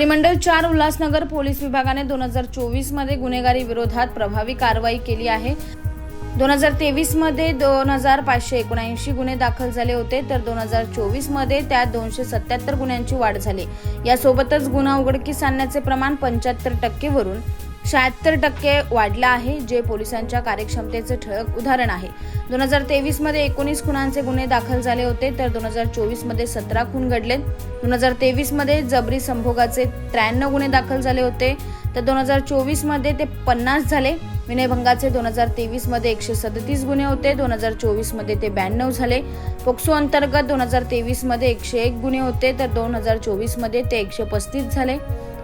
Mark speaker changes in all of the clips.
Speaker 1: परिमंडल चार उल्हासनगर पोलीस विभागाने दोन हजार चोवीसमध्ये गुन्हेगारी विरोधात प्रभावी कारवाई केली आहे. दोन हजार तेवीसमध्ये दोन हजार पाचशे एकोणऐंशी गुन्हे दाखल झाले होते तर दोन हजार चोवीसमध्ये त्यात दोनशे सत्याहत्तर गुन्ह्यांची वाढ झाली. यासोबतच गुन्हा उघडकीस आणण्याचे प्रमाण पंच्याहत्तर टक्केवरून शहात्तर टक्के वाढलं आहे जे पोलिसांच्या कार्यक्षमतेचे ठळक उदाहरण आहे. दोन हजार तेवीसमध्ये एकोणीस खुनांचे गुन्हे दाखल झाले होते तर दोन हजार चोवीसमध्ये सतरा खून घडले. दोन हजार तेवीसमध्ये जबरी संभोगाचे त्र्याण्णव गुन्हे दाखल झाले होते तर दोन हजार चोवीसमध्ये ते पन्नास झाले. विनयभंगाचे दोन हजार तेवीसमध्ये एकशे सदतीस गुन्हे होते दोन हजार चोवीसमध्ये ते ब्याण्णव झाले. पोक्सो अंतर्गत दोन हजार तेवीसमध्ये एकशे एक गुन्हे होते तर दोन हजार चोवीसमध्ये ते एकशे पस्तीस झाले.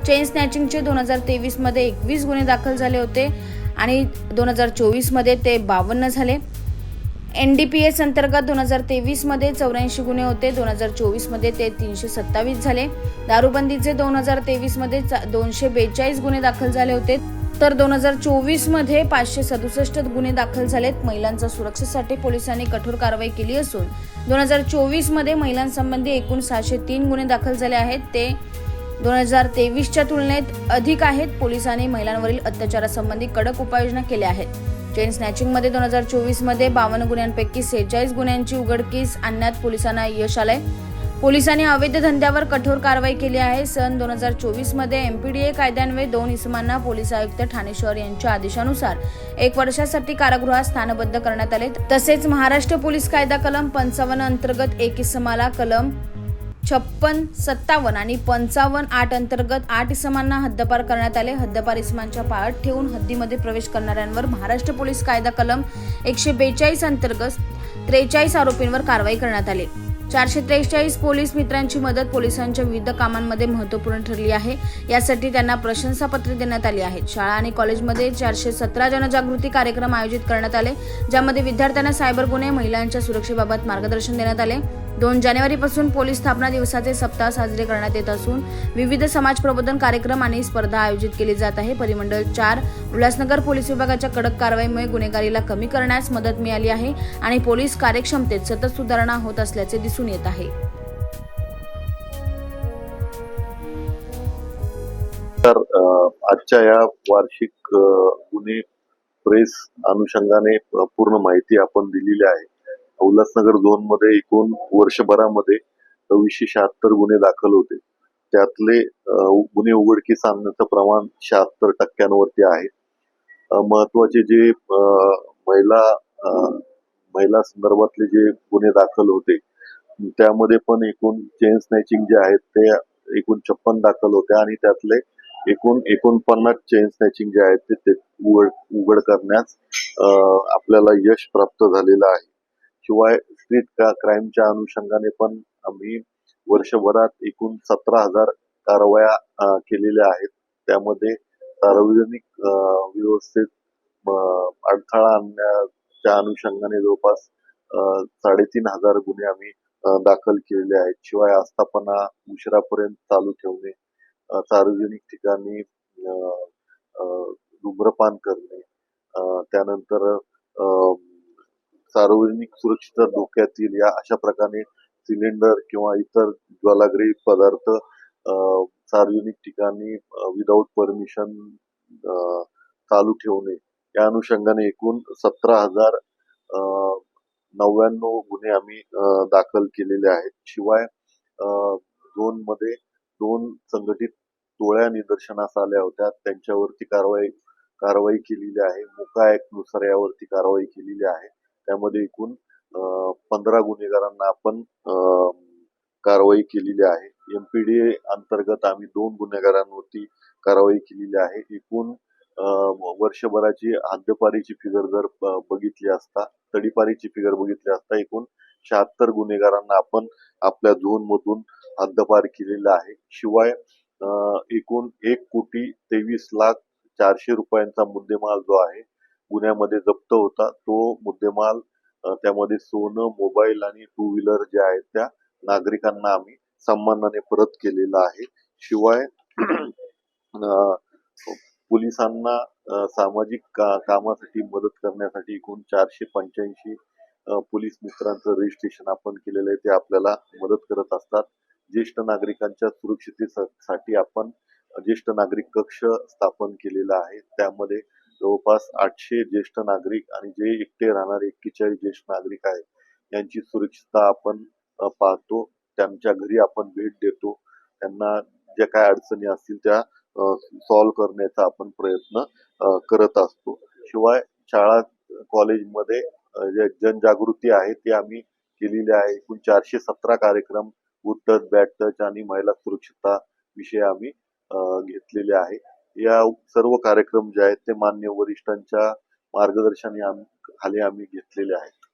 Speaker 1: चेन स्नॅचिंगचे दोन हजार तेवीसमध्ये एकवीस गुन्हे दाखल झाले होते आणि दोन हजार चोवीसमध्ये ते बावन्न झाले. एन डी पी एस अंतर्गत दोन हजार तेवीसमध्ये चौऱ्याऐंशी गुन्हे होते दोन हजार चोवीसमध्ये ते तीनशे सत्तावीस झाले. दारूबंदीचे दोन हजार तेवीसमध्ये दोनशे बेचाळीस गुन्हे दाखल झाले होते. तर दोन हजार चोवीसमध्ये पाचशे सदुसष्ट गुन्हे दाखल झालेत. महिलांच्या सुरक्षेसाठी पोलिसांनी कठोर कारवाई केली असून दोन हजार चोवीसमध्ये महिलांसंबंधी एकूण सहाशे तीन गुन्हे दाखल झाले आहेत. ते दोन हजार तेवीसच्या तुलनेत अधिक आहेत पोलिसांनी महिलांवरील अत्याचारासंबंधी कडक उपाययोजना केल्या आहेत. चेन स्नॅचिंगमध्ये दोन हजार चोवीसमध्ये बावन्न गुन्ह्यांपैकी सेहेचाळीस गुन्ह्यांची उघडकीस आणण्यात पोलिसांना यश आलंय. पोलिसांनी अवैध धंद्यावर कठोर कारवाई केली आहे. सन दोन हजार चोवीसमध्ये एमपीडीए कायद्यान्वये दोन इसमांना पोलीस आयुक्त ठाणे शहर यांच्या आदेशानुसार एक वर्षासाठी कारागृहात स्थानबद्ध करण्यात आले. तसेच महाराष्ट्र पोलीस कायदा कलम पंचावन्न अंतर्गत एक इसमाला कलम छप्पन सत्तावन्न आणि पंचावन्न आठ अंतर्गत आठ इसमांना हद्दपार करण्यात आले. हद्दपार इसमांच्या पाळत ठेवून हद्दीमध्ये प्रवेश करणाऱ्यांवर महाराष्ट्र पोलीस कायदा कलम एकशे बेचाळीस अंतर्गत त्रेचाळीस आरोपींवर कारवाई करण्यात आली. चारशे त्रेचाळीस पोलीस मित्रांची मदत पोलिसांच्या विविध कामांमध्ये महत्त्वपूर्ण ठरली आहे. यासाठी त्यांना प्रशंसापत्र देण्यात आली आहेत शाळा आणि कॉलेजमध्ये चारशे सतरा जनजागृती कार्यक्रम आयोजित करण्यात आले ज्यामध्ये विद्यार्थ्यांना सायबर गुन्हे महिलांच्या सुरक्षेबाबत मार्गदर्शन देण्यात आले. दोन जानेवारीपासून पोलीस स्थापना दिवसाचे सप्ताह साजरे करण्यात येत असून विविध समाज प्रबोधन कार्यक्रम आणि स्पर्धा आयोजित केली जात आहे. परिमंडळ चार उल्हासनगर पोलीस विभागाच्या कडक कारवाईमुळे गुन्हेगारीला कमी करण्यास मदत मिळाली आहे आणि पोलीस कार्यक्षमतेत सतत सुधारणा होत असल्याचे दिसून येत आहे.
Speaker 2: तर आजच्या या वार्षिक गुन्हे प्रेस अनुषंगाने पूर्ण माहिती आपण दिलेली आहे. उल्हासनगर झोनमध्ये एकूण वर्षभरामध्ये सव्वीसशे शहात्तर गुन्हे दाखल होते. त्यातले गुन्हे उघडकीस आणण्याचं प्रमाण शहात्तर टक्क्यांवरती आहे. महत्त्वाचे जे महिला महिला संदर्भातले जे गुन्हे दाखल होते त्यामध्ये पण एकूण चेन स्नॅचिंग जे आहेत ते एकूण छप्पन दाखल होते आणि त्यातले एकूण एकोणपन्नास चेन स्नॅचिंग जे आहेत ते ते उघड उघड करण्यास आपल्याला यश प्राप्त झालेलं आहे. शिवाय स्ट्रीट का क्राईमच्या अनुषंगाने पण आम्ही वर्षभरात एकूण सतरा हजार कारवाया केलेल्या आहेत. त्यामध्ये सार्वजनिक व्यवस्थेत अडथळा आणण्याच्या अनुषंगाने जवळपास साडेतीन हजार गुन्हे आम्ही दाखल केलेले आहेत. शिवाय आस्थापना उशिरापर्यंत चालू ठेवणे सार्वजनिक ठिकाणी धूम्रपान करणे त्यानंतर सार्वजनिक सुरक्षितता धोक्यात येईल या अशा प्रकारे सिलेंडर किंवा इतर ज्वालाग्री पदार्थ सार्वजनिक ठिकाणी विदाऊट परमिशन चालू ठेवणे. या अनुषंगाने एकूण सतरा हजार नव्याण्णव गुन्हे आम्ही दाखल केलेले आहेत. शिवाय झोनमध्ये दोन संघटित टोळ्या निदर्शनास आल्या होत्या. त्यांच्यावरती कारवाई कारवाई केलेली आहे. मुका ऍक्टनुसार यावरती कारवाई केलेली आहे. त्यामध्ये एकूण पंधरा गुन्हेगारांना आपण कारवाई केलेली आहे. एमपीडीए अंतर्गत आम्ही दोन गुन्हेगारांवरती कारवाई केलेली आहे. एकूण वर्षभराची हद्दपारीची फिगर जर बघितली असता तडीपारीची फिगर बघितली असता एकूण शहात्तर गुन्हेगारांना आपण आपल्या झोन मधून हद्दपार केलेला आहे. शिवाय एकूण एक कोटी तेवीस लाख चारशे रुपयांचा मुद्देमाल जो आहे गुन्ह्यामध्ये जप्त होता. तो मुद्देमाल त्यामध्ये सोनं मोबाईल आणि टू व्हीलर जे आहेत त्या नागरिकांना आम्ही सन्मानाने परत केलेला आहे. शिवाय पोलिसांना सामाजिक का- कामासाठी मदत करण्यासाठी एकूण चारशे पंच्याऐंशी पोलीस मित्रांचं रजिस्ट्रेशन आपण केलेलं आहे ते आपल्याला मदत करत असतात. ज्येष्ठ नागरिकांच्या सुरक्षितेसाठी आपण ज्येष्ठ नागरिक कक्ष स्थापन केलेला आहे. त्यामध्ये जवळपास आठशे ज्येष्ठ नागरिक आणि जे एकटे राहणारे एक्केचाळीस ज्येष्ठ नागरिक आहेत यांची सुरक्षितता आपण पाहतो त्यांच्या घरी आपण भेट देतो. त्यांना ज्या काय अडचणी असतील त्या सॉल्व्ह करण्याचा आपण प्रयत्न करत असतो. शिवाय शाळा कॉलेजमध्ये जे जनजागृती आहे ते आम्ही केलेली आहे. एकूण चारशे सतरा कार्यक्रम गुड टच बॅड टच आणि महिला सुरक्षितता विषय आम्ही घेतलेले आहे. या सर्व कार्यक्रम जे आहेत ते मान्य वरिष्ठांच्या मार्गदर्शनाखाली खाली आम्ही घेतलेले आहेत.